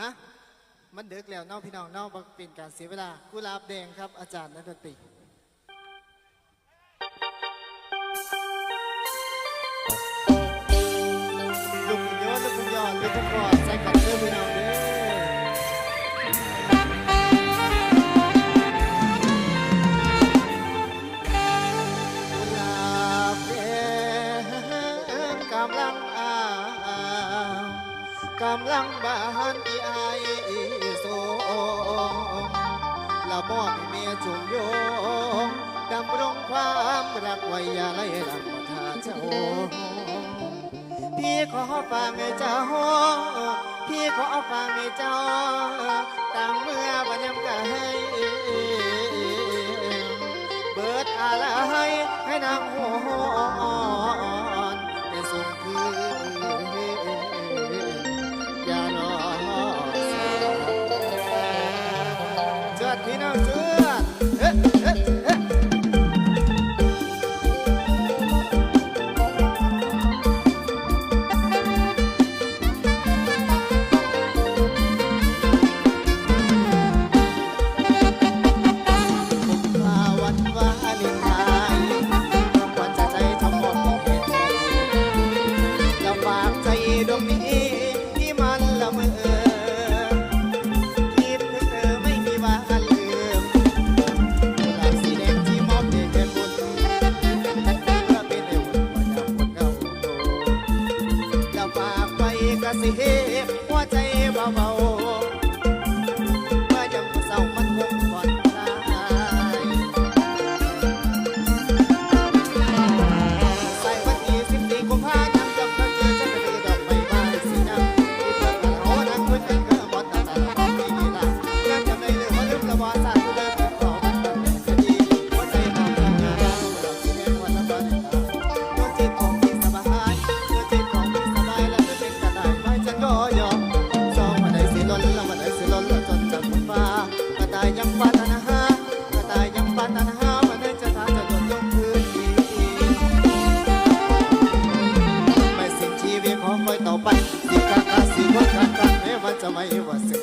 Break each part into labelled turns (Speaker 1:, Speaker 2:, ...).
Speaker 1: ฮะมันเดือกแล้วเนอกพี่น้องเนอกเป็นการเสียเวลากุหลาบแดงครับอาจารย์นักดนติ ความรักไว้อย่าไล่ลำท่าเจ้า พี่ขอฟังให้เจ้า พี่ขอฟังให้เจ้าตั้งเมื่อวันยำกะให้เบิดอะไรให้นางหัว mai wasu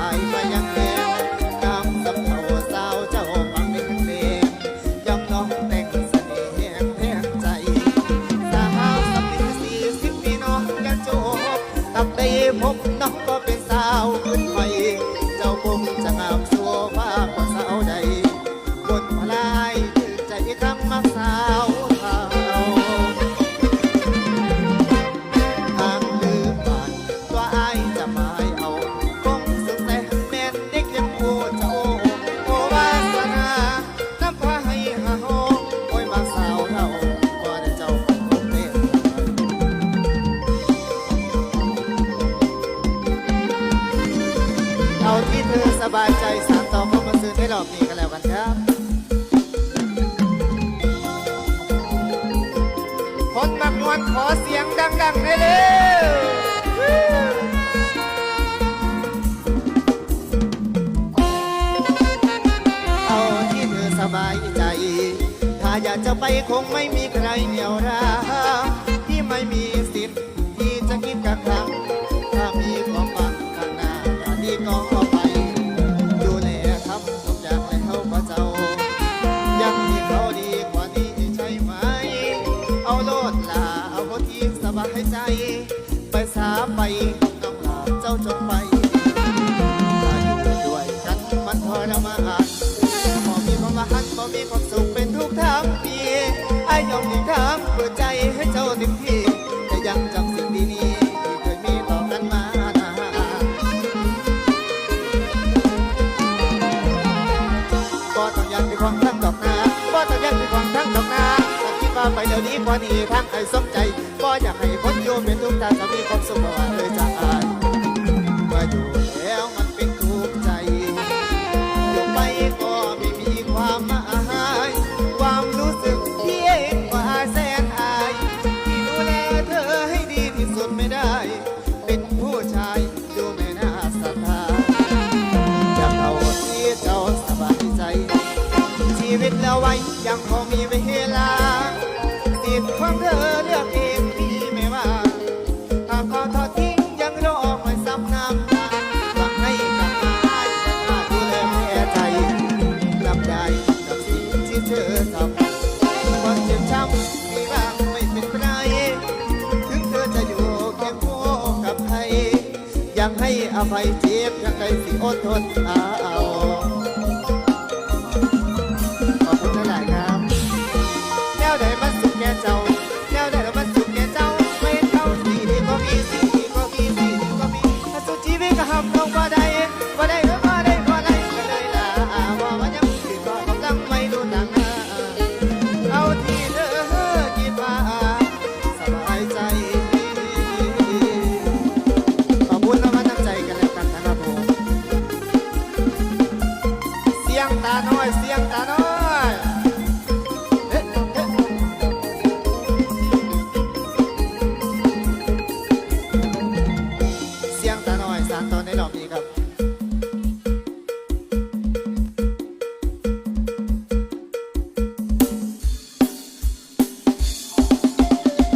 Speaker 1: ายมายัง อนขอเสียงดังๆได้เลยเอาที่เธอสบายใจ ถ้าอยากจะไปคงไม่มีใครเหนียวร้า ของทั้งดอกนาบ่ต้องแยกเป็นของทั้งดอกนาคิดว่าไปเดี๋ยวนี้พอนีทั้งไอ้สมใจบ่อยากให้คนโยมเป็นทุกข์ทางก็มีความสุขบ่ว่าเลยจะอาย ยังให้อภัยเจ็บยังไงสิอดทนเอา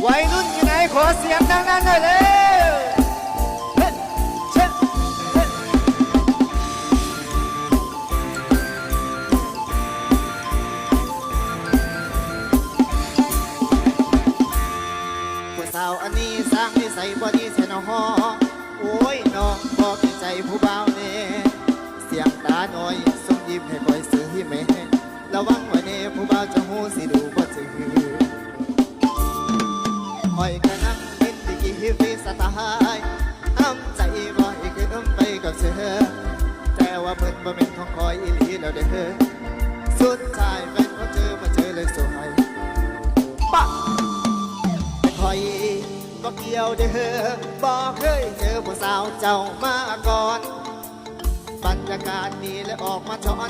Speaker 1: วัยรุ่นยังไงขอเสียงดังๆหน่อยเลยเฮ้เชเฮ้ผู้สาวอันนี้สร้างนิสัยบ่ดีเสียน้องโอ้ยน้องบอกใจผู้ เสือแต่ว่าเพิ่นบ่เป็นของคอยอีหลีแล้วเด้อสุดท้ายแฟนขอเจอมาเจอเลยสวยปะแต่คอยก็เกี่ยวเด้อบ่เคยเจอผู้สาวเจ้ามาก่อน บรรยากาศดีและออกมาช้อน